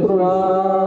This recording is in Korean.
Hare